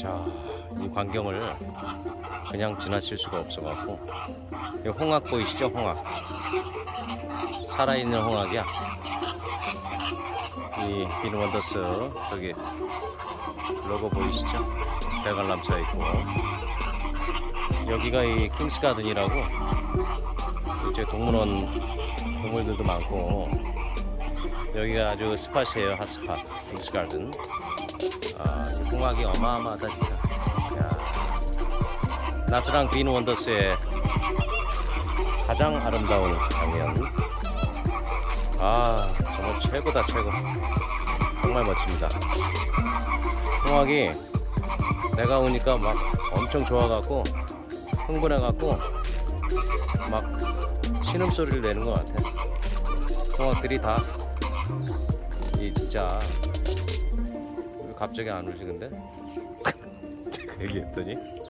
자, 이 광경을 그냥 지나칠 수가 없어갖고. 이 홍학 보이시죠? 홍학? 살아있는 홍학이야. 이 비누원더스 저기 로고 보이시죠? 대관람 쳐 있고. 여기가 이 킹스 가든이라고. 이제 동물원 동물들도 많고 여기가 아주 스팟이에요 핫스팟 킹스가든 아, 이 홍학이 어마어마하다 진짜. 야. 나스랑 빈 원더스의 가장 아름다운 장면. 아, 정말 최고다 최고. 정말 멋집니다. 홍학이 내가 오니까 막 엄청 좋아갖고 흥분해갖고 막 신음소리를 내는 것 같아. 홍학들이 다 이 진짜 왜 갑자기 안 울지 근데? 그 얘기했더니